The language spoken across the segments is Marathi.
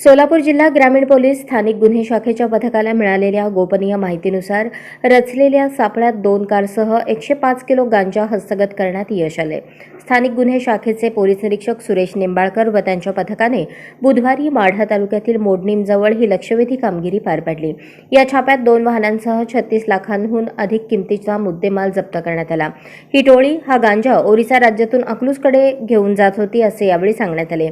सोलापूर जिल्हा ग्रामीण पोलीस स्थानिक गुन्हे शाखेच्या पथकाला मिळालेल्या गोपनीय माहितीनुसार रचलेल्या सापळ्यात दोन कारसह एकशे पाच किलो गांजा हस्तगत करण्यात यश आले. स्थानिक गुन्हे शाखेचे पोलीस निरीक्षक सुरेश निंबाळकर व त्यांच्या पथकाने बुधवारी माढा तालुक्यातील मोडणीमजवळ ही लक्षवेधी कामगिरी पार पाडली. या छाप्यात दोन वाहनांसह छत्तीस लाखांहून अधिक किमतीचा मुद्देमाल जप्त करण्यात आला. ही टोळी हा गांजा ओरिसा राज्यातून अकलूजकडे घेऊन जात होती असे यावेळी सांगण्यात आले.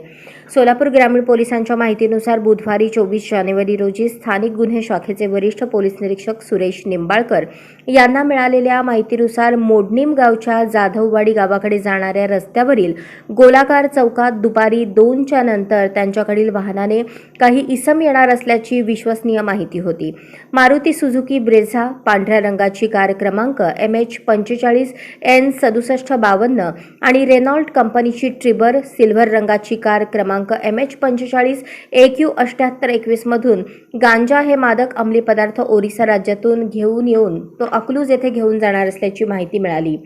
सोलापूर ग्रामीण पोलिसांच्या माहितीनुसार बुधवारी चोवीस जानेवारी रोजी स्थानिक गुन्हे शाखेचे वरिष्ठ पोलीस निरीक्षक सुरेश निंबाळकर यांना मिळालेल्या माहितीनुसार मोडणीम गावच्या जाधववाडी गावाकडे जाणाऱ्या रस्त्यावरील गोलाकार चौकात दुपारी दोनच्या नंतर त्यांच्याकडील वाहनाने काही इसम येणार असल्याची विश्वसनीय माहिती होती. मारुती सुझुकी ब्रेझा पांढऱ्या रंगाची कार क्रमांक एम एच पंचेचाळीस एन सदुसष्ट बावन्न आणि रेनॉल्ट कंपनीची ट्रिबर सिल्व्हर रंगाची कार क्रमांक एम एच पंचेचाळीस ए क्यू अठ्ठ्याहत्तर एकवीसमधून गांजा हे मादक अंमली पदार्थ ओरिसा राज्यातून घेऊन येऊन तो अकलूज येथे घेऊन जाणार असल्याची माहिती मिळाली.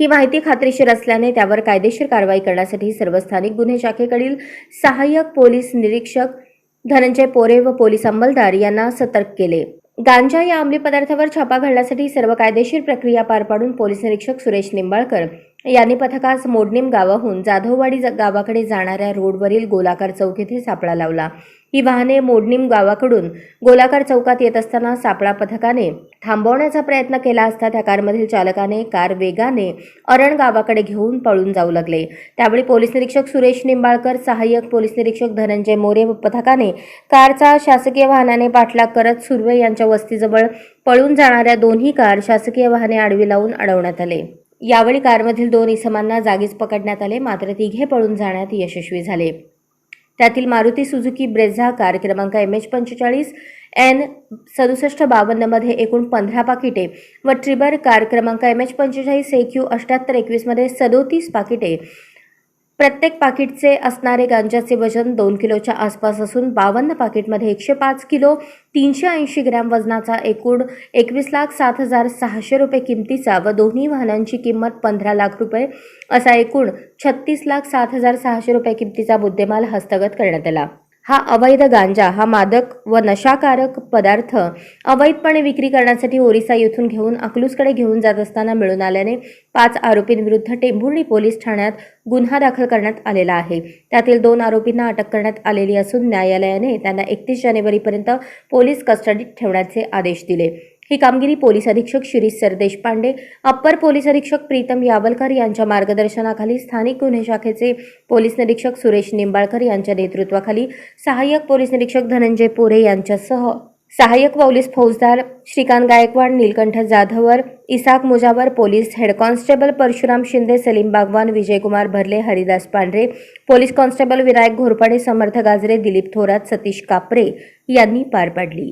ही माहिती खात्रीशीर असल्याने त्यावर कायदेशीर कारवाई करण्यासाठी सर्व स्थानिक गुन्हे शाखेकडील सहाय्यक पोलीस निरीक्षक धनंजय पोरे व पोलीस अंमलदार यांना सतर्क केले. गांजा या अंमली पदार्थावर छापा घालण्यासाठी सर्व कायदेशीर प्रक्रिया पार पाडून पोलीस निरीक्षक सुरेश निंबाळकर यांनी पथकास मोडणीम गावाहून जाधववाडी गावाकडे जाणाऱ्या रोडवरील गोलाकार चौक येथे सापळा लावला. ही वाहने मोडणीम गावाकडून गोलाकार चौकात येत असताना सापळा पथकाने थांबवण्याचा प्रयत्न केला असता त्या कारमधील चालकाने कार वेगाने अरण गावाकडे घेऊन पळून जाऊ लागले. त्यावेळी पोलीस निरीक्षक सुरेश निंबाळकर सहाय्यक पोलीस निरीक्षक धनंजय मोरे व पथकाने कारचा शासकीय वाहनाने पाठलाग करत सुर्वे यांच्या वस्तीजवळ पळून जाणाऱ्या दोन्ही कार शासकीय वाहने आडवी लावून अडवण्यात आले. यावेळी कारमधील दोन इसमांना जागीच पकडण्यात आले मात्र तिघे पळून जाण्यात यशस्वी झाले. त्यातील मारुती सुझुकी ब्रेझा कार क्रमांक एम एच पंचेचाळीस एन सदुसष्ट बावन्नमध्ये एकूण पंधरा पाकिटे व ट्रिबर कार क्रमांक एम एच पंचेचाळीस ए क्यू अठ्ठ्याहत्तर एकवीसमध्ये सदोतीस पाकिटे. प्रत्येक पाकिटचे असणारे गांजाचे वजन दोन किलोच्या आसपास असून बावन्न पाकिटमध्ये एकशे पाच किलो तीनशे ऐंशी ग्रॅम वजनाचा एकूण एकवीस लाख सात हजार सहाशे रुपये किमतीचा व दोन्ही वाहनांची किंमत पंधरा लाख रुपये असा एकूण छत्तीस लाख सात हजार सहाशे रुपये किमतीचा मुद्देमाल हस्तगत करण्यात आला. हा अवैध गांजा हा मादक व नशाकारक पदार्थ अवैधपणे विक्री करण्यासाठी ओरिसा येथून घेऊन अकलूजकडे घेऊन जात असताना मिळून आल्याने पाच आरोपींविरुद्ध टेंभुर्णी पोलीस ठाण्यात गुन्हा दाखल करण्यात आलेला आहे. त्यातील दोन आरोपींना अटक करण्यात आलेली असून न्यायालयाने त्यांना एकतीस जानेवारीपर्यंत पोलीस कस्टडीत ठेवण्याचे आदेश दिले. ही कामगिरी पोलीस अधीक्षक शिरीष सरदेशपांडे अप्पर पोलीस अधीक्षक प्रीतम यावलकर यांच्या मार्गदर्शनाखाली स्थानिक गुन्हे शाखेचे पोलीस निरीक्षक सुरेश निंबाळकर यांच्या नेतृत्वाखाली सहाय्यक पोलीस निरीक्षक धनंजय पोरे यांच्यासह सहाय्यक पोलीस फौजदार Shrikant Gaikwad Nilkanth Jadhavar Isaq Mujawar police head constable Parshuram Shinde Salim Bagwan Vijaykumar Bharle Haridas Pandhare police constable Vinayak Ghorpade Samarth Gajare Dilip Thorat Satish Kapre यांनी पार पाडली.